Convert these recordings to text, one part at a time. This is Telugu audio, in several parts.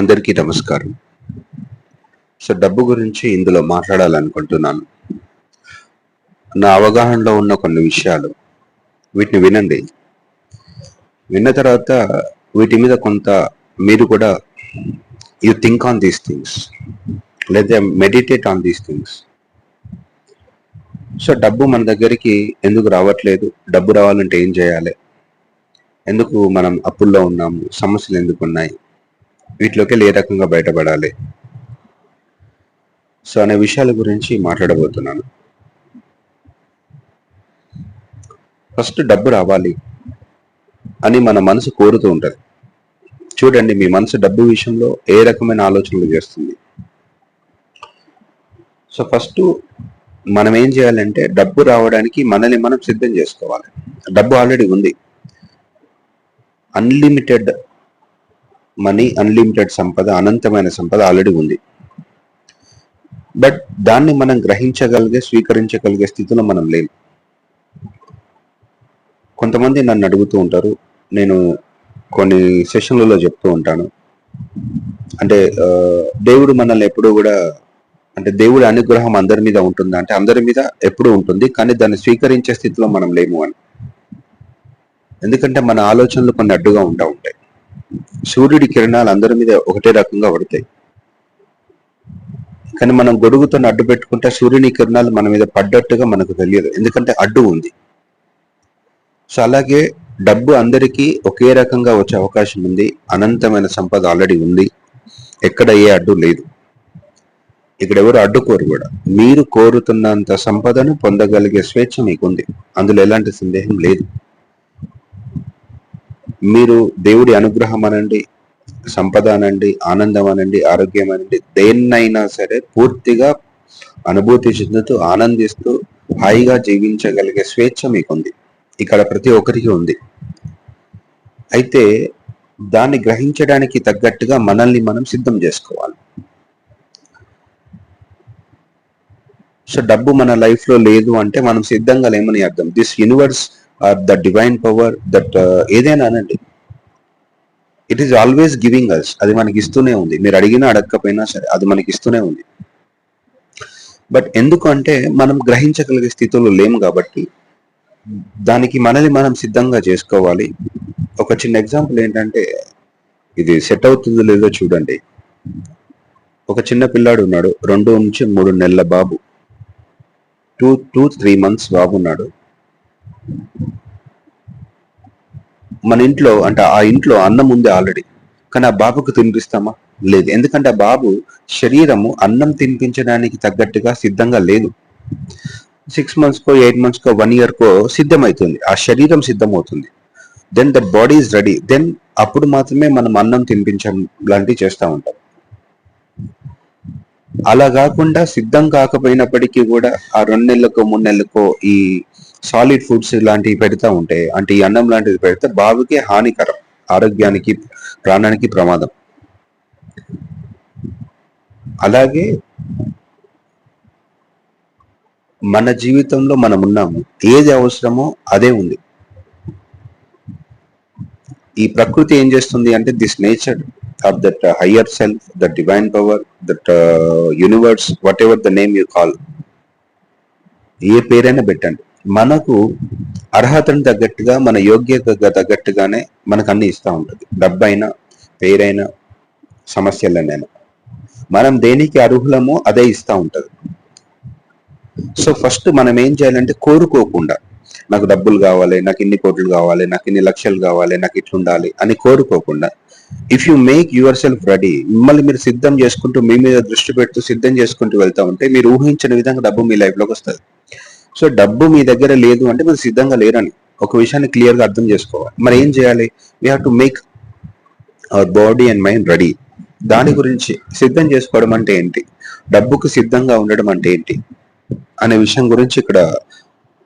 అందరికీ నమస్కారం. సో డబ్బు గురించి ఇందులో మాట్లాడాలనుకుంటున్నాను. నా అవగాహనలో ఉన్న కొన్ని విషయాలు వీటిని వినండి. విన్న తర్వాత వీటి మీద కొంత మీరు కూడా you think on these things లేదా meditate on these things so డబ్బు మన దగ్గరికి ఎందుకు రావట్లేదు? డబ్బు రావాలంటే ఏం చేయాలి? ఎందుకు మనం అప్పుల్లో ఉన్నాము? సమస్యలు ఎందుకు ఉన్నాయి వీటిలోకి ఏ రకంగా బయటపడాలి? సో అనే విషయాల గురించి మాట్లాడబోతున్నాను. ఫస్ట్ డబ్బు రావాలి అని మన మనసు కోరుతూ ఉంటుంది. చూడండి మీ మనసు డబ్బు విషయంలో ఏ రకమైన ఆలోచనలు చేస్తుంది? సో ఫస్ట్ మనం ఏం చేయాలంటే డబ్బు రావడానికి మనల్ని మనం సిద్ధం చేసుకోవాలి. డబ్బు ఆల్రెడీ ఉంది. అన్లిమిటెడ్ మనీ అన్లిమిటెడ్ సంపద అనంతమైన సంపద ఆల్రెడీ ఉంది. బట్ దాన్ని మనం గ్రహించగలిగే స్వీకరించగలిగే స్థితిలో మనం లేము కొంతమంది నన్ను అడుగుతూ ఉంటారు. నేను కొన్ని సెషన్లలో చెప్తూ ఉంటాను. అంటే దేవుడు మనల్ని ఎప్పుడూ కూడా అంటే దేవుడి అనుగ్రహం అందరి మీద ఉంటుందా? అంటే అందరి మీద ఎప్పుడూ ఉంటుంది. కానీ దాన్ని స్వీకరించే స్థితిలో మనం లేము అని. ఎందుకంటే మన ఆలోచనలు కొన్ని అడ్డుగా ఉంటా ఉంటాయి. సూర్యుడి కిరణాలు అందరి మీద ఒకటే రకంగా పడతాయి. కానీ మనం గొడుగుతో అడ్డు పెట్టుకుంటే సూర్యుని కిరణాలు మన మీద పడ్డట్టుగా మనకు తెలియదు. ఎందుకంటే అడ్డు ఉంది. సో అలాగే డబ్బు అందరికీ ఒకే రకంగా వచ్చే అవకాశం ఉంది. అనంతమైన సంపద ఆల్రెడీ ఉంది. ఎక్కడ ఏ అడ్డు లేదు. ఇక్కడ ఎవరు అడ్డుకోరు కూడా. మీరు కోరుతున్నంత సంపదను పొందగలిగే స్వేచ్ఛ మీకుంది. అందులో ఎలాంటి సందేహం లేదు. మీరు దేవుడి అనుగ్రహం అనండి సంపద అనండి ఆనందం అనండి ఆరోగ్యం అనండి దేన్నైనా సరే పూర్తిగా అనుభూతి చెందుతూ ఆనందిస్తూ హాయిగా జీవించగలిగే స్వేచ్ఛ మీకుంది. ఇక్కడ ప్రతి ఒక్కరికి ఉంది. అయితే దాన్ని గ్రహించడానికి తగ్గట్టుగా మనల్ని మనం సిద్ధం చేసుకోవాలి. సో డబ్బు మన లైఫ్లో లేదు అంటే మనం సిద్ధంగా లేమని అర్థం. This universe or the divine power that ఏదైనా అనండి. It is always giving us అది మనకి ఇస్తూనే ఉంది. మీరు అడిగినా అడగకపోయినా సరే అది మనకి ఇస్తూనే ఉంది. బట్ ఎందుకు అంటే మనం గ్రహించగలిగే స్థితిలో లేము కాబట్టి దానికి మనల్ని మనం సిద్ధంగా చేసుకోవాలి. ఒక చిన్న ఎగ్జాంపుల్ ఏంటంటే ఇది సెట్ అవుతుందో లేదో చూడండి. ఒక చిన్న పిల్లాడు ఉన్నాడు. రెండు నుంచి మూడు నెలల బాబు. టూ టూ త్రీ మంత్స్ బాబు ఉన్నాడు. మన ఇంట్లో అంటే ఆ ఇంట్లో అన్నం ఉంది ఆల్రెడీ కానీ ఆ బాబుకు తినిపిస్తామా? లేదు. ఎందుకంటే ఆ బాబు శరీరము అన్నం తినిపించడానికి తగ్గట్టుగా సిద్ధంగా లేదు. సిక్స్ మంత్స్ కో ఎయిట్ మంత్స్ కో వన్ ఇయర్ కో సిద్ధమవుతుంది ఆ శరీరం సిద్ధమవుతుంది. Then that body is ready then అప్పుడు మాత్రమే మనం అన్నం తినిపించడం లాంటివి చేస్తూ ఉంటాం. అలా కాకుండా సిద్ధం కాకపోయినప్పటికీ కూడా ఆ రెండు నెలలకో మూడు నెలలకో ఈ సాలిడ్ ఫుడ్స్ లాంటివి పెడతా ఉంటే అంటే ఈ అన్నం లాంటిది పెడితే బాబుకి హానికరం ఆరోగ్యానికి ప్రాణానికి ప్రమాదం. అలాగే మన జీవితంలో మనం ఉన్నాము ఏది అవసరమో అదే ఉంది. ఈ ప్రకృతి ఏం చేస్తుంది అంటే this nature of that higher self the divine power that universe whatever the name you call ఏ పేరైనా పెట్టండి. మనకు అర్హతను తగ్గట్టుగా మన యోగ్యత తగ్గట్టుగానే మనకు అన్ని ఇస్తూ ఉంటుంది. డబ్బైనా పేరైనా సమస్యలనైనా. మనం దేనికి అర్హులమో అదే ఇస్తూ ఉంటుంది. సో ఫస్ట్ మనం ఏం చేయాలంటే కోరుకోకుండా నాకు డబ్బులు కావాలి నాకు ఇన్ని కోట్లు కావాలి నాకు ఇన్ని లక్షలు కావాలి నాకు ఇట్లుండాలి అని కోరుకోకుండా if you make yourself ready మిమ్మల్ని మీరు సిద్ధం చేసుకుంటూ మీ మీద దృష్టి పెడుతూ సిద్ధం చేసుకుంటూ వెళ్తా ఉంటే మీరు ఊహించిన విధంగా డబ్బు మీ లైఫ్లోకి వస్తుంది. సో డబ్బు మీ దగ్గర లేదు అంటే మీరు సిద్ధంగా లేరని ఒక విషయాన్ని క్లియర్గా అర్థం చేసుకోవాలి. మరి ఏం చేయాలి? We have to make our body and mind ready దాని గురించి సిద్ధం చేసుకోవడం అంటే ఏంటి? డబ్బుకు సిద్ధంగా ఉండడం అంటే ఏంటి? అనే విషయం గురించి ఇక్కడ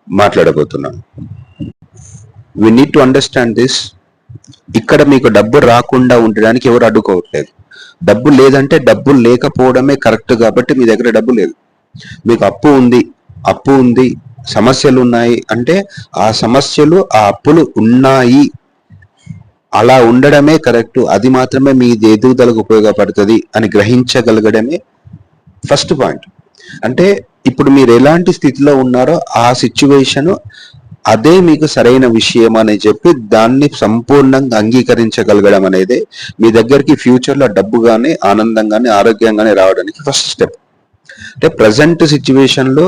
మాట్లాడబోతున్నాను. We need to understand this ఇక్కడ మీకు డబ్బు రాకుండా ఉండడానికి ఎవరు అడ్డుకోవట్లేదు. డబ్బు లేదంటే డబ్బు లేకపోవడమే కరెక్ట్ కాబట్టి మీ దగ్గర డబ్బు లేదు. మీకు అప్పు ఉంది అప్పు ఉంది సమస్యలు ఉన్నాయి అంటే ఆ సమస్యలు ఆ అప్పులు ఉన్నాయి. అలా ఉండడమే కరెక్ట్ అది మాత్రమే మీ ఎదుగుదలకు ఉపయోగపడుతుంది అని గ్రహించగలగడమే ఫస్ట్ పాయింట్ అంటే ఇప్పుడు మీరు ఎలాంటి స్థితిలో ఉన్నారో ఆ సిచ్యువేషన్ అదే మీకు సరైన విషయం అని చెప్పి దాన్ని సంపూర్ణంగా అంగీకరించగలగడం అనేది మీ దగ్గరికి ఫ్యూచర్లో డబ్బు కానీ ఆనందం కానీ ఆరోగ్యం కానీ రావడానికి ఫస్ట్ స్టెప్ అంటే ప్రజెంట్ సిచ్యువేషన్లో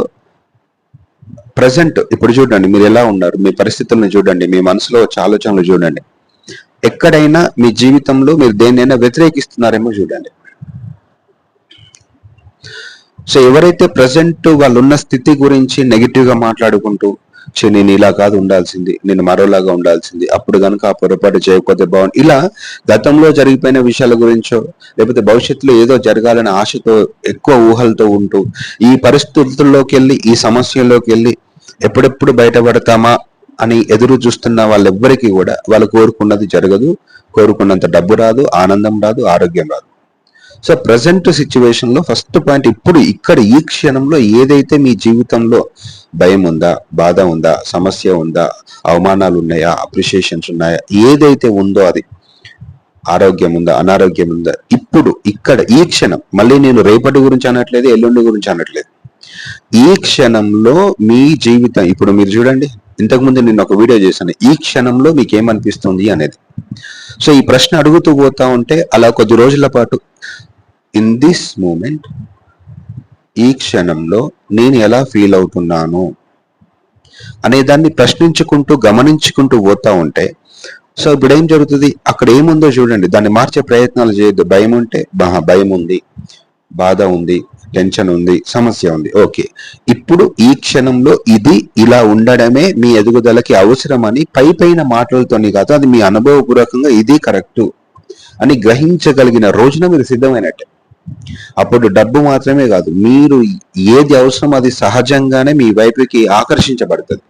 ప్రజెంట్ ఇప్పుడు చూడండి మీరు ఎలా ఉన్నారు? మీ పరిస్థితులను చూడండి మీ మనసులో వచ్చే ఆలోచనలు చూడండి. ఎక్కడైనా మీ జీవితంలో మీరు దేన్నైనా వ్యతిరేకిస్తున్నారేమో చూడండి. సో ఎవరైతే ప్రజెంట్ వాళ్ళు ఉన్న స్థితి గురించి నెగిటివ్గా మాట్లాడుకుంటూ చే నేను ఇలా కాదు ఉండాల్సింది నేను మరోలాగా ఉండాల్సింది. అప్పుడు కనుక ఆ పొరపాటు చేయకపోతే బాగుంది ఇలా గతంలో జరిగిపోయిన విషయాల గురించో లేకపోతే భవిష్యత్తులో ఏదో జరగాలనే ఆశతో ఎక్కువ ఊహలతో ఉంటూ ఈ పరిస్థితుల్లోకి వెళ్ళి ఈ సమస్యల్లోకి వెళ్ళి ఎప్పుడెప్పుడు బయటపడతామా అని ఎదురు చూస్తున్న వాళ్ళెవ్వరికీ కూడా వాళ్ళు కోరుకున్నది జరగదు. కోరుకున్నంత డబ్బు రాదు ఆనందం రాదు ఆరోగ్యం రాదు. సో ప్రజెంట్ సిచ్యువేషన్లో ఫస్ట్ పాయింట్ ఇప్పుడు ఇక్కడ ఈ క్షణంలో ఏదైతే మీ జీవితంలో భయం ఉందా బాధ ఉందా సమస్య ఉందా అవమానాలు ఉన్నాయా అప్రిషియేషన్స్ ఉన్నాయా ఏదైతే ఉందో అది ఆరోగ్యం ఉందా అనారోగ్యం ఉందా ఇప్పుడు ఇక్కడ ఈ క్షణం మళ్ళీ నేను రేపటి గురించి అనట్లేదు ఎల్లుండి గురించి అనట్లేదు. ఈ క్షణంలో మీ జీవితం ఇప్పుడు మీరు చూడండి ఇంతకుముందు నేను ఒక వీడియో చేశాను ఈ క్షణంలో మీకు ఏమనిపిస్తుంది అనేది. సో ఈ ప్రశ్న అడుగుతూ పోతా ఉంటే అలా కొద్ది రోజుల పాటు ఇన్ దిస్ మూమెంట్ ఈ క్షణంలో నేను ఎలా ఫీల్ అవుతున్నాను? అనే దాన్ని ప్రశ్నించుకుంటూ గమనించుకుంటూ పోతా ఉంటే సో ఇప్పుడు ఏం జరుగుతుంది? అక్కడ ఏముందో చూడండి. దాన్ని మార్చే ప్రయత్నాలు చేయొద్దు. భయం ఉంటే మహా భయం ఉంది బాధ ఉంది టెన్షన్ ఉంది సమస్య ఉంది. ఓకే. ఇప్పుడు ఈ క్షణంలో ఇది ఇలా ఉండడమే మీ ఎదుగుదలకి అవసరమని పై పైన మాటలతోని కాదు అది మీ అనుభవపూర్వకంగా ఇది కరెక్ట్ అని గ్రహించగలిగిన రోజున మీరు సిద్ధమైనట్టే. అప్పుడు డబ్బు మాత్రమే కాదు మీరు ఏది అవసరం అది సహజంగానే మీ వైపుకి ఆకర్షించబడుతుంది.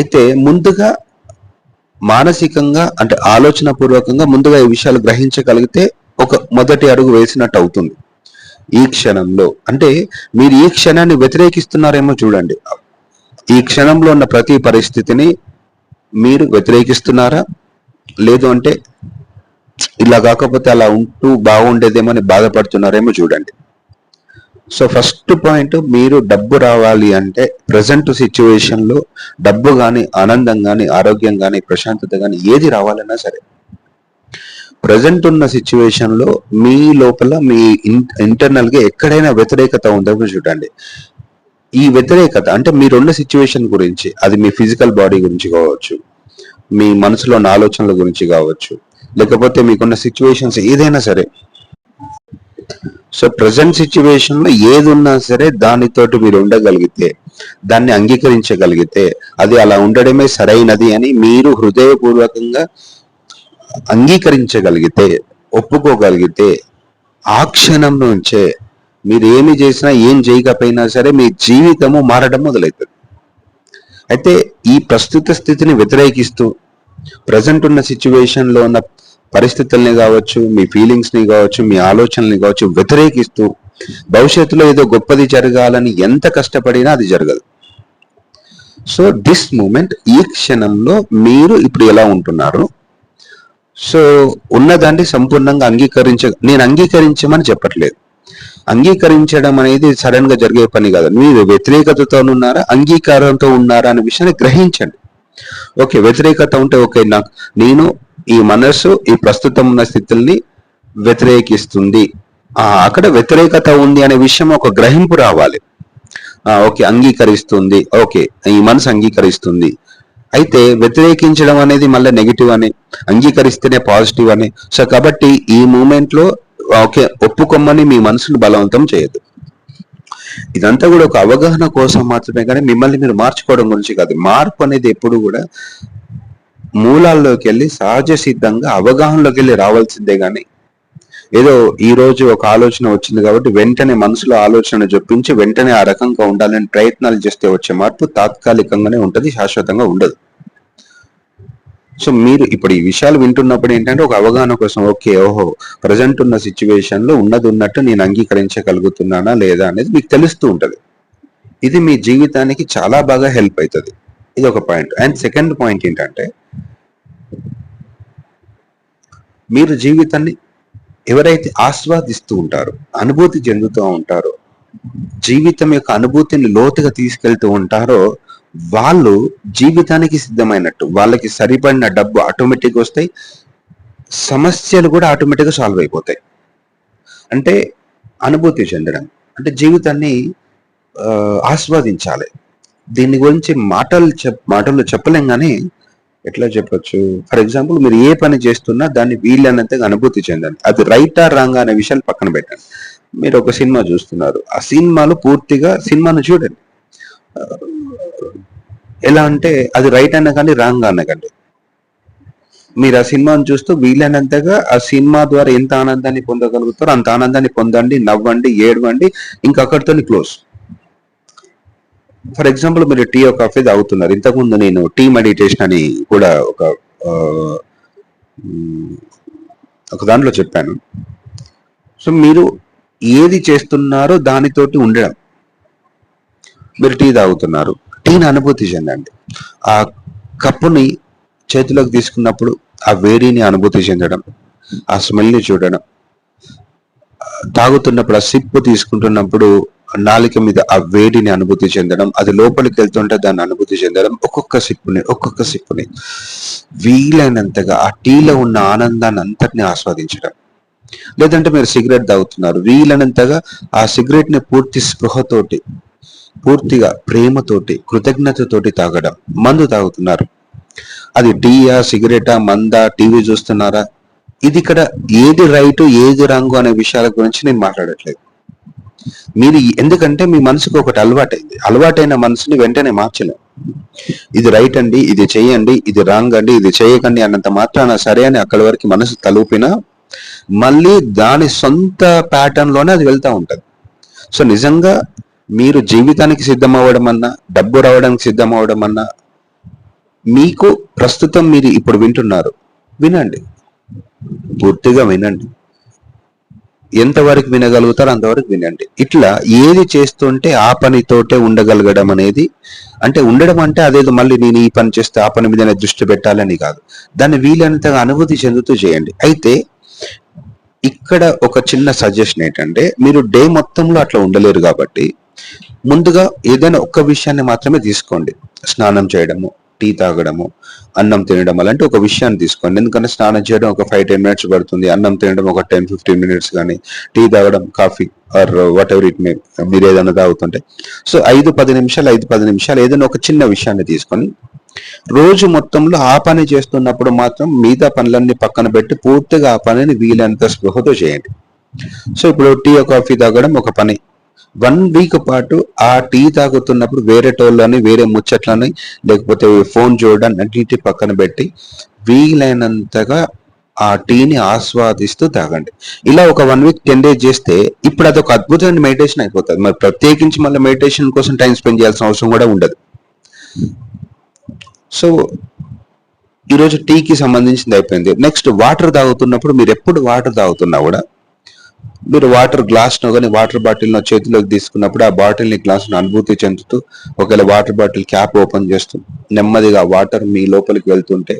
అయితే ముందుగా మానసికంగా అంటే ఆలోచన పూర్వకంగా ముందుగా ఈ విషయాలు గ్రహించగలిగితే ఒక మొదటి అడుగు వేసినట్టు అవుతుంది. ఈ క్షణంలో అంటే మీరు ఈ క్షణాన్ని వ్యతిరేకిస్తున్నారేమో చూడండి. ఈ క్షణంలో ఉన్న ప్రతి పరిస్థితిని మీరు వ్యతిరేకిస్తున్నారా? లేదు అంటే ఇలా కాకపోతే అలా ఉంటూ బాగుండేదేమో అని బాధపడుతున్నారేమో చూడండి. సో ఫస్ట్ పాయింట్ మీరు డబ్బు రావాలి అంటే ప్రజెంట్ సిచ్యువేషన్లో డబ్బు కానీ ఆనందం కానీ ఆరోగ్యం కానీ ప్రశాంతత కానీ ఏది రావాలన్నా సరే ప్రజెంట్ ఉన్న సిచ్యువేషన్లో మీ లోపల మీ ఇంటర్నల్గా ఎక్కడైనా వ్యతిరేకత ఉందో చూడండి. ఈ వ్యతిరేకత అంటే మీరున్న సిచ్యువేషన్ గురించి అది మీ ఫిజికల్ బాడీ గురించి కావచ్చు మీ మనసులో ఉన్న ఆలోచనల గురించి కావచ్చు లేకపోతే మీకున్న సిచ్యువేషన్స్ ఏదైనా సరే. సో ప్రజెంట్ సిచ్యువేషన్లో ఏది ఉన్నా సరే దానితోటి మీరు ఉండగలిగితే దాన్ని అంగీకరించగలిగితే అది అలా ఉండడమే సరైనది అని మీరు హృదయపూర్వకంగా అంగీకరించగలిగితే ఒప్పుకోగలిగితే ఆ క్షణం నుంచే మీరు ఏమి చేసినా ఏం చేయకపోయినా సరే మీ జీవితము మారడం మొదలవుతుంది అయితే ఈ ప్రస్తుత స్థితిని వ్యతిరేకిస్తూ ప్రజెంట్ ఉన్న సిచ్యువేషన్లో ఉన్న పరిస్థితుల్ని కావచ్చు మీ ఫీలింగ్స్ని కావచ్చు మీ ఆలోచనల్ని కావచ్చు వ్యతిరేకిస్తూ భవిష్యత్తులో ఏదో గొప్పది జరగాలని ఎంత కష్టపడినా అది జరగదు. సో దిస్ మూమెంట్ ఈ క్షణంలో మీరు ఇప్పుడు ఎలా ఉంటున్నారు? సో ఉన్నదాన్ని సంపూర్ణంగా అంగీకరించ నేను అంగీకరించమని చెప్పట్లేదు. అంగీకరించడం అనేది సడన్గా జరిగే పని కాదు. మీరు వ్యతిరేకతతో ఉన్నారా అంగీకారంతో ఉన్నారా అనే విషయాన్ని గ్రహించండి. ఓకే వ్యతిరేకత ఉంటే ఓకే నాకు నేను ఈ మనస్సు ఈ ప్రస్తుతం ఉన్న స్థితుల్ని వ్యతిరేకిస్తుంది. అక్కడ వ్యతిరేకత ఉంది అనే విషయం ఒక గ్రహింపు రావాలి. ఆ, ఓకే అంగీకరిస్తుంది. ఓకే ఈ మనసు అంగీకరిస్తుంది. అయితే వ్యతిరేకించడం అనేది మళ్ళీ నెగిటివ్ అని అంగీకరిస్తేనే పాజిటివ్ అని. సో కాబట్టి ఈ మూమెంట్లో ఓకే ఒప్పుకోమని మీ మనసును బలవంతం చేయదు. ఇదంతా కూడా ఒక అవగాహన కోసం మాత్రమే కానీ మిమ్మల్ని మీరు మార్చుకోవడం గురించి కాదు. మార్పు అనేది ఎప్పుడు కూడా మూలాల్లోకి వెళ్ళి సహజ సిద్ధంగా అవగాహనలోకి వెళ్ళి రావాల్సిందే కానీ ఏదో ఈ రోజు ఒక ఆలోచన వచ్చింది కాబట్టి వెంటనే మనసులో ఆలోచన జొప్పించి వెంటనే ఆ రకంగా ఉండాలని ప్రయత్నాలు చేస్తే వచ్చే మార్పు తాత్కాలికంగానే ఉంటుంది శాశ్వతంగా ఉండదు. సో మీరు ఇప్పుడు ఈ విషయాలు వింటున్నప్పుడు ఏంటంటే ఒక అవగాహన కోసం ఓకే ఓహో ప్రజెంట్ ఉన్న సిచ్యువేషన్లో ఉన్నది ఉన్నట్టు నేను అంగీకరించగలుగుతున్నానా లేదా అనేది మీకు తెలుస్తూ ఉంటది. ఇది మీ జీవితానికి చాలా బాగా హెల్ప్ అవుతుంది ఇది ఒక పాయింట్ అండ్ సెకండ్ పాయింట్ ఏంటంటే మీరు జీవితాన్ని ఎవరైతే ఆస్వాదిస్తూ ఉంటారో అనుభూతి చెందుతూ ఉంటారో జీవితం యొక్క అనుభూతిని లోతుగా తీసుకెళ్తూ ఉంటారో వాళ్ళు జీవితానికి సిద్ధమైనట్టు వాళ్ళకి సరిపడిన డబ్బు ఆటోమేటిక్ వస్తాయి. సమస్యలు కూడా ఆటోమేటిక్గా సాల్వ్ అయిపోతాయి. అంటే అనుభూతి చెందడం అంటే జీవితాన్ని ఆస్వాదించాలి. దీని గురించి మాటలు చెప్ మాటలు చెప్పలేం కానీ ఎట్లా చెప్పొచ్చు? ఫర్ ఎగ్జాంపుల్ మీరు ఏ పని చేస్తున్నా దాన్ని వీలైనంతగా అనుభూతి చెందండి. అది రైట్ ఆర్ రాంగ్ అనే విషయాన్ని పక్కన పెట్టండి. మీరు ఒక సినిమా చూస్తున్నారు. ఆ సినిమాలో పూర్తిగా సినిమాను చూడండి. ఎలా అంటే అది రైట్ అన్న కానీ రాంగ్ అన్న కానీ. మీరు ఆ సినిమాను చూస్తూ వీలైనంతగా ఆ సినిమా ద్వారా ఎంత ఆనందాన్ని పొందగలుగుతారో అంత ఆనందాన్ని పొందండి నవ్వండి ఏడవండి ఇంకా అక్కడితో క్లోజ్ ఫర్ ఎగ్జాంపుల్ మీరు టీ ఒక కాఫీ తాగుతున్నారు. ఇంతకుముందు నేను టీ మెడిటేషన్ అని కూడా ఒక ఒక దాంట్లో చెప్పాను. సో మీరు ఏది చేస్తున్నారో దానితోటి ఉండడం. మీరు టీ తాగుతున్నారు. టీని అనుభూతి చెందండి. ఆ కప్పుని చేతిలోకి తీసుకున్నప్పుడు ఆ వేడిని అనుభూతి చెందడం ఆ స్మెల్ని చూడడం తాగుతున్నప్పుడు ఆ సిప్పు తీసుకుంటున్నప్పుడు నాలిక మీద ఆ వేడిని అనుభూతి చెందడం అది లోపలికి వెళ్తుంటే దాన్ని అనుభూతి చెందడం ఒక్కొక్క సిప్పుని ఒక్కొక్క సిప్పుని వీలైనంతగా ఆ టీలో ఉన్న ఆనందాన్ని అంతటిని ఆస్వాదించడం. లేదంటే మీరు సిగరెట్ తాగుతున్నారు. వీలైనంతగా ఆ సిగరెట్ని పూర్తి స్పృహతోటి పూర్తిగా ప్రేమతోటి కృతజ్ఞతతోటి తాగడం. మందు తాగుతున్నారు. అది టీయా సిగరెటా మందా టీవీ చూస్తున్నారా? ఇది ఇక్కడ ఏది రైట్ ఏది రాంగు అనే విషయాల గురించి నేను మాట్లాడట్లేదు. మీరు ఎందుకంటే మీ మనసుకు ఒకటి అలవాటైంది. అలవాటైన మనసుని వెంటనే మార్చలేం. ఇది రైట్ అండి ఇది చేయండి ఇది రాంగ్ అండి ఇది చేయకండి అన్నంత మాత్రాన సరే అని అక్కడి వరకు మనసు తలుపినా మళ్ళీ దాని సొంత ప్యాటర్న్లోనే అది వెళ్తా ఉంటది. సో నిజంగా మీరు జీవితానికి సిద్ధం అవ్వడం అన్నా డబ్బు రావడానికి సిద్ధం అవ్వడం అన్నా మీకు ప్రస్తుతం మీరు ఇప్పుడు వింటున్నారు వినండి. పూర్తిగా వినండి. ఎంతవరకు వినగలుగుతారో అంతవరకు వినండి. ఇట్లా ఏది చేస్తుంటే ఆ పనితోటే ఉండగలగడం అనేది అంటే ఉండడం అంటే అదేదో మళ్ళీ నేను ఈ పని చేస్తే ఆ పని మీద దృష్టి పెట్టాలని కాదు. దాన్ని వీలైనంతగా అనుభూతి చెందుతూ చేయండి. అయితే ఇక్కడ ఒక చిన్న సజెషన్ ఏంటంటే మీరు డే మొత్తంలో అట్లా ఉండలేరు కాబట్టి ముందుగా ఏదైనా ఒక్క విషయాన్ని మాత్రమే తీసుకోండి. స్నానం చేయడము టీ తాగడము అన్నం తినడం అలాంటి ఒక విషయాన్ని తీసుకోండి. ఎందుకంటే స్నానం చేయడం ఒక ఫైవ్ టెన్ మినిట్స్ పడుతుంది. అన్నం తినడం ఒక టెన్ ఫిఫ్టీన్ మినిట్స్ కానీ టీ తాగడం coffee or whatever it may మీరు ఏదైనా తాగుతుంటే. సో ఐదు పది నిమిషాలు ఐదు పది నిమిషాలు ఏదైనా ఒక చిన్న విషయాన్ని తీసుకొని రోజు మొత్తంలో ఆ పని చేస్తున్నప్పుడు మాత్రం మిగతా పనులన్నీ పక్కన పెట్టి పూర్తిగా ఆ పనిని వీలైనంత స్పృహతో చేయండి. సో ఇప్పుడు టీ కాఫీ తాగడం ఒక పని. వన్ వీక్ పాటు ఆ టీ తాగుతున్నప్పుడు వేరే టోళ్ళని వేరే ముచ్చట్లని లేకపోతే ఫోన్ చూడడం అన్నిటి పక్కన పెట్టి వీలైనంతగా ఆ టీని ఆస్వాదిస్తూ తాగండి. ఇలా ఒక వన్ వీక్ టెన్ డేస్ చేస్తే ఇప్పుడు అది ఒక అద్భుతమైన మెడిటేషన్ అయిపోతుంది. మరి ప్రత్యేకించి మళ్ళీ మెడిటేషన్ కోసం టైం స్పెండ్ చేయాల్సిన అవసరం కూడా ఉండదు. సో ఈరోజు టీకి సంబంధించింది అయిపోయింది. నెక్స్ట్ వాటర్ తాగుతున్నప్పుడు మీరు ఎప్పుడు వాటర్ తాగుతున్నా కూడా మీరు వాటర్ గ్లాస్ను కానీ వాటర్ బాటిల్ చేతిలోకి తీసుకున్నప్పుడు ఆ బాటిల్ని గ్లాస్ను అనుభూతి చెందుతూ ఒకవేళ వాటర్ బాటిల్ క్యాప్ ఓపెన్ చేస్తూ నెమ్మదిగా వాటర్ మీ లోపలికి వెళ్తుంటే.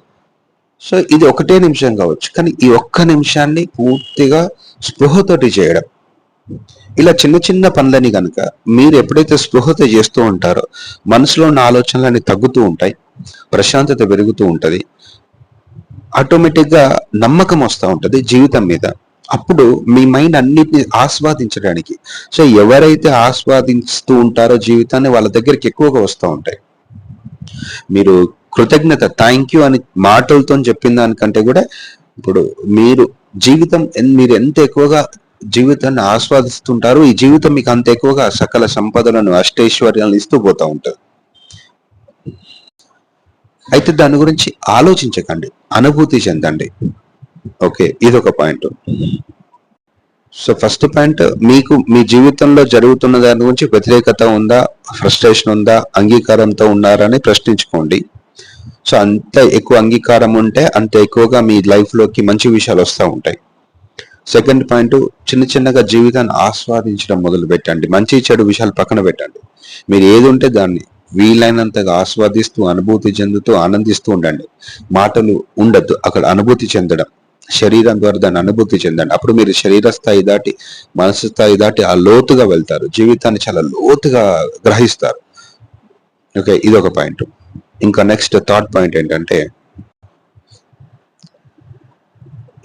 సో ఇది ఒకటే నిమిషం కావచ్చు. కానీ ఈ ఒక్క నిమిషాన్ని పూర్తిగా స్పృహతోటి చేయడం. ఇలా చిన్న చిన్న పనులని కనుక మీరు ఎప్పుడైతే స్పృహతో చేస్తూ ఉంటారో మనసులో ఉన్న ఆలోచనలన్నీ తగ్గుతూ ఉంటాయి ప్రశాంతత పెరుగుతూ ఉంటుంది ఆటోమేటిక్గా నమ్మకం వస్తూ ఉంటుంది జీవితం మీద. అప్పుడు మీ మైండ్ అన్నిటిని ఆస్వాదించడానికి. సో ఎవరైతే ఆస్వాదిస్తూ ఉంటారో జీవితాన్ని వాళ్ళ దగ్గరికి ఎక్కువగా వస్తూ ఉంటాయి. మీరు కృతజ్ఞత థ్యాంక్ యూ అని మాటలతో చెప్పిన దానికంటే కూడా ఇప్పుడు మీరు జీవితం మీరు ఎంత ఎక్కువగా జీవితాన్ని ఆస్వాదిస్తుంటారో ఈ జీవితం మీకు అంత ఎక్కువగా సకల సంపదలను అష్టైశ్వర్యాలను ఇస్తూ పోతూ ఉంటుంది. అయితే దాని గురించి ఆలోచించకండి. అనుభూతి చెందండి. ఓకే ఇది ఒక పాయింట్. సో ఫస్ట్ పాయింట్ మీకు మీ జీవితంలో జరుగుతున్న దాని గురించి వ్యతిరేకత ఉందా ఫ్రస్ట్రేషన్ ఉందా అంగీకారంతో ఉన్నారని ప్రశ్నించుకోండి. సో అంత ఎక్కువ అంగీకారం ఉంటే అంత ఎక్కువగా మీ లైఫ్లోకి మంచి విషయాలు వస్తూ ఉంటాయి. సెకండ్ పాయింట్ చిన్న చిన్నగా జీవితాన్ని ఆస్వాదించడం మొదలు పెట్టండి. మంచి చెడు విషయాలు పక్కన పెట్టండి. మీరు ఏది ఉంటే దాన్ని వీలైనంతగా ఆస్వాదిస్తూ అనుభూతి చెందుతూ ఆనందిస్తూ ఉండండి. మాటలు ఉండద్దు అక్కడ అనుభూతి చెందడం. శరీరం ద్వారా దాన్ని అనుభూతి చెందండి. అప్పుడు మీరు శరీర స్థాయి దాటి మనసు స్థాయి దాటి ఆ లోతుగా వెళ్తారు. జీవితాన్ని చాలా లోతుగా గ్రహిస్తారు. ఓకే ఇది ఒక పాయింట్. ఇంకా నెక్స్ట్ థాట్ పాయింట్ ఏంటంటే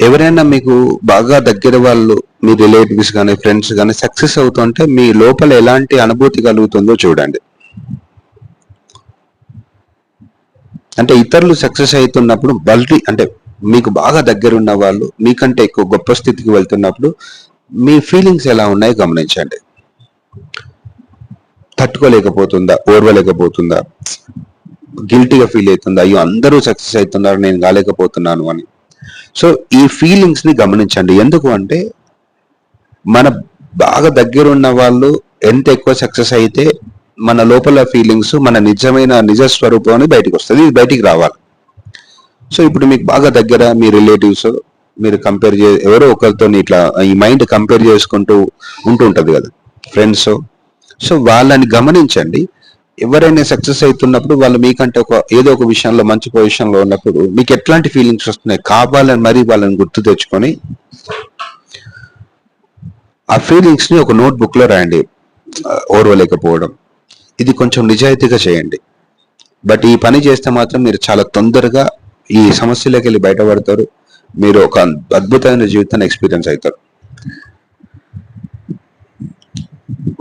ఎవరైనా మీకు బాగా దగ్గర వాళ్ళు మీ రిలేటివ్స్ కానీ ఫ్రెండ్స్ కానీ సక్సెస్ అవుతుంటే మీ లోపల ఎలాంటి అనుభూతి కలుగుతుందో చూడండి. అంటే ఇతరులు సక్సెస్ అవుతున్నప్పుడు బల్టీ అంటే మీకు బాగా దగ్గరున్న వాళ్ళు మీకంటే ఎక్కువ గొప్ప స్థితికి వెళ్తున్నప్పుడు మీ ఫీలింగ్స్ ఎలా ఉన్నాయో గమనించండి. తట్టుకోలేకపోతుందా? ఓర్వలేకపోతుందా? గిల్టీగా ఫీల్ అవుతుందా? అయ్యో అందరూ సక్సెస్ అవుతున్నారు నేను కాలేకపోతున్నాను అని. సో ఈ ఫీలింగ్స్ని గమనించండి. ఎందుకు అంటే మన బాగా దగ్గర ఉన్న వాళ్ళు ఎంత ఎక్కువ సక్సెస్ అయితే మన లోపల ఫీలింగ్స్ మన నిజమైన నిజ స్వరూపం బయటకు వస్తుంది. ఇది బయటికి రావాలి. సో ఇప్పుడు మీకు బాగా దగ్గర మీ రిలేటివ్స్ మీరు కంపేర్ చే ఎవరో ఒకరితో ఇట్లా ఈ మైండ్ కంపేర్ చేసుకుంటూ ఉంటుంటుంది కదా ఫ్రెండ్స్ సో వాళ్ళని గమనించండి. ఎవరైనా సక్సెస్ అవుతున్నప్పుడు వాళ్ళు మీకంటే ఒక ఏదో ఒక విషయంలో మంచి పొజిషన్లో ఉన్నప్పుడు మీకు ఎట్లాంటి ఫీలింగ్స్ వస్తున్నాయి? కావాలని మరీ వాళ్ళని గుర్తు తెచ్చుకొని ఆ ఫీలింగ్స్ని ఒక నోట్ రాయండి. ఓర్వలేకపోవడం. ఇది కొంచెం నిజాయితీగా చేయండి. బట్ ఈ పని చేస్తే మాత్రం మీరు చాలా తొందరగా ఈ సమస్యలోకి వెళ్ళి బయటపడతారు. మీరు ఒక అద్భుతమైన జీవితాన్ని ఎక్స్పీరియన్స్ అవుతారు.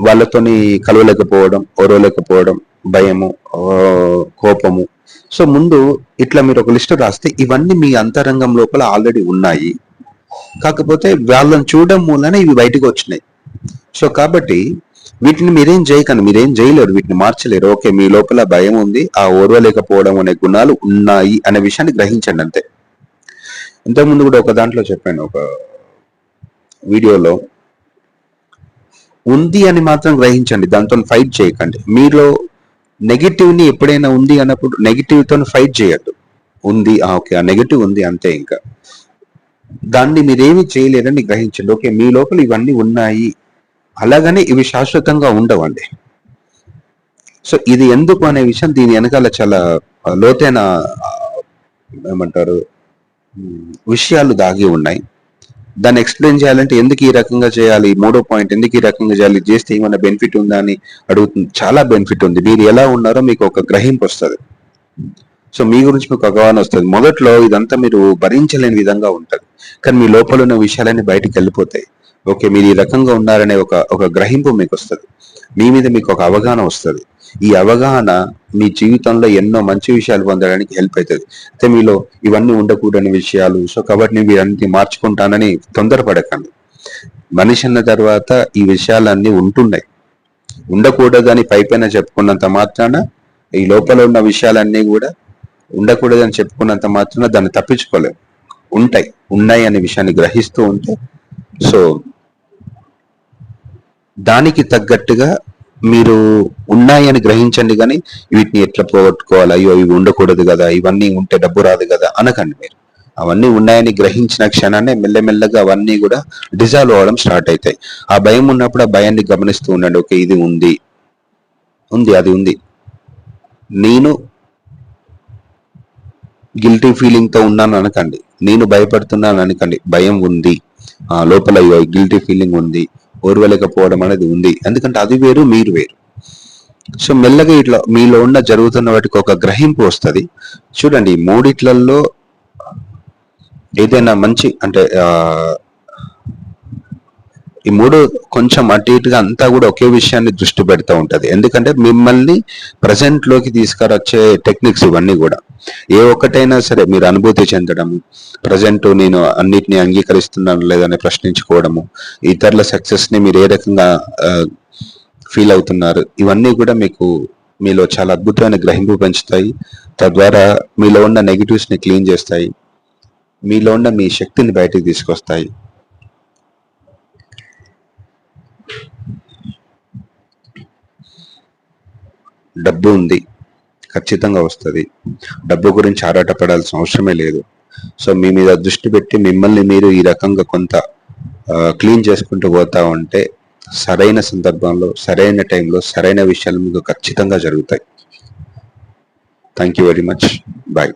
వాళ్ళతోని కలవలేకపోవడం ఓరవలేకపోవడం భయము కోపము. సో ముందు ఇట్లా మీరు ఒక లిస్ట్ రాస్తే ఇవన్నీ మీ అంతరంగం లోపల ఆల్రెడీ ఉన్నాయి. కాకపోతే వాళ్ళని చూడడం మూలన ఇవి బయటకు వచ్చినాయి. సో కాబట్టి వీటిని మీరేం చేయకండి మీరేం చేయలేరు వీటిని మార్చలేరు. ఓకే మీ లోపల భయం ఉంది ఆ ఓర్వలేకపోవడం అనే గుణాలు ఉన్నాయి అనే విషయాన్ని గ్రహించండి అంతే. ఇంతకుముందు కూడా ఒక దాంట్లో చెప్పాను ఒక వీడియోలో ఉంది అని మాత్రం గ్రహించండి దాంతో ఫైట్ చేయకండి. మీలో నెగిటివ్ని ఎప్పుడైనా ఉంది అన్నప్పుడు నెగిటివ్తో ఫైట్ చేయద్దు. ఉంది ఓకే ఆ నెగిటివ్ ఉంది అంతే ఇంకా. దాన్ని మీరేమి చేయలేదని గ్రహించండి. ఓకే మీ లోపల ఇవన్నీ ఉన్నాయి అలాగని ఇవి శాశ్వతంగా ఉండవండి. సో ఇది ఎందుకు అనే విషయం దీని వెనకాల చాలా లోతైన ఏమంటారు విషయాలు దాగి ఉన్నాయి. దాన్ని ఎక్స్ప్లెయిన్ చేయాలంటే ఎందుకు ఈ రకంగా చేయాలి మూడో పాయింట్ ఎందుకు ఈ రకంగా చేయాలి చేస్తే ఏమైనా బెనిఫిట్ ఉందా అని అడుగుతుంది. చాలా బెనిఫిట్ ఉంది. మీరు ఎలా ఉన్నారో మీకు ఒక గ్రహింపు వస్తుంది. సో మీ గురించి మీకు అవగాహన వస్తుంది. మొదట్లో ఇదంతా మీరు భరించలేని విధంగా ఉంటుంది. కానీ మీ లోపల ఉన్న విషయాలన్నీ బయటకు వెళ్ళిపోతాయి. ఓకే మీరు ఈ రకంగా ఉన్నారనే ఒక ఒక గ్రహింపు మీకు వస్తుంది మీ మీద మీకు ఒక అవగాహన వస్తుంది. ఈ అవగాహన మీ జీవితంలో ఎన్నో మంచి విషయాలు పొందడానికి హెల్ప్ అవుతుంది అయితే మీలో ఇవన్నీ ఉండకూడని విషయాలు సో కాబట్టి నేను మార్చుకుంటానని తొందరపడకండి. మనిషి అన్న తర్వాత ఈ విషయాలన్నీ ఉంటున్నాయి. ఉండకూడదని పైపైన చెప్పుకున్నంత మాత్రాన ఈ లోపల ఉన్న విషయాలన్నీ కూడా ఉండకూడదని చెప్పుకున్నంత మాత్రాన దాన్ని తప్పించుకోలేము ఉంటాయి. ఉన్నాయి అనే విషయాన్ని గ్రహిస్తూ ఉంటే సో దానికి తగ్గట్టుగా మీరు ఉన్నాయని గ్రహించండి కానీ వీటిని ఎట్లా పోగొట్టుకోవాలి? అయ్యో ఇవి ఉండకూడదు కదా ఇవన్నీ ఉంటే డబ్బు రాదు కదా అనకండి మీరు. అవన్నీ ఉన్నాయని గ్రహించిన క్షణాన్ని మెల్లమెల్లగా అవన్నీ కూడా డిజాల్వ్ అవ్వడం స్టార్ట్ అవుతాయి ఆ భయం ఉన్నప్పుడు ఆ భయాన్ని గమనిస్తూ ఉండండి. ఓకే ఇది ఉంది. ఉంది అది ఉంది. నేను గిల్టీ ఫీలింగ్తో ఉన్నాను అనకండి. నేను భయపడుతున్నాను అనకండి. భయం ఉంది. ఆ లోపల గిల్టీ ఫీలింగ్ ఉంది. ఓర్వలేకపోవడం అనేది ఉంది. ఎందుకంటే అది వేరు మీరు వేరు. సో మెల్లగా ఇట్లా మీలో ఉన్న జరుగుతున్న వాటికి ఒక గ్రహింపు వస్తుంది. చూడండి మూడిట్లలో ఏదైనా మంచి అంటే ఈ మూడు కొంచెం అటు ఇటుగా అంతా కూడా ఒకే విషయాన్ని దృష్టి పెడతా ఉంటుంది. ఎందుకంటే మిమ్మల్ని ప్రజెంట్లోకి తీసుకురొచ్చే టెక్నిక్స్ ఇవన్నీ కూడా. ఏ ఒక్కటైనా సరే మీరు అనుభూతి చెందడము ప్రజెంట్ నేను అన్నిటిని అంగీకరిస్తున్నాను లేదని ప్రశ్నించుకోవడము ఇతరుల సక్సెస్ని మీరు ఏ రకంగా ఫీల్ అవుతున్నారు ఇవన్నీ కూడా మీకు మీలో చాలా అద్భుతమైన గ్రహింపు పెంచుతాయి. తద్వారా మీలో ఉన్న నెగిటివ్స్ని క్లీన్ చేస్తాయి. మీలో ఉన్న మీ శక్తిని బయటికి తీసుకొస్తాయి. డబ్బు ఉంది. ఖచ్చితంగా వస్తుంది. డబ్బు గురించి ఆరాటపడాల్సిన అవసరమే లేదు. సో మీ మీద దృష్టి పెట్టి మిమ్మల్ని మీరు ఈ రకంగా కొంత క్లీన్ చేసుకుంటూ పోతా ఉంటే సరైన సందర్భంలో సరైన టైంలో సరైన విషయాలు మీకు ఖచ్చితంగా జరుగుతాయి. Thank you very much bye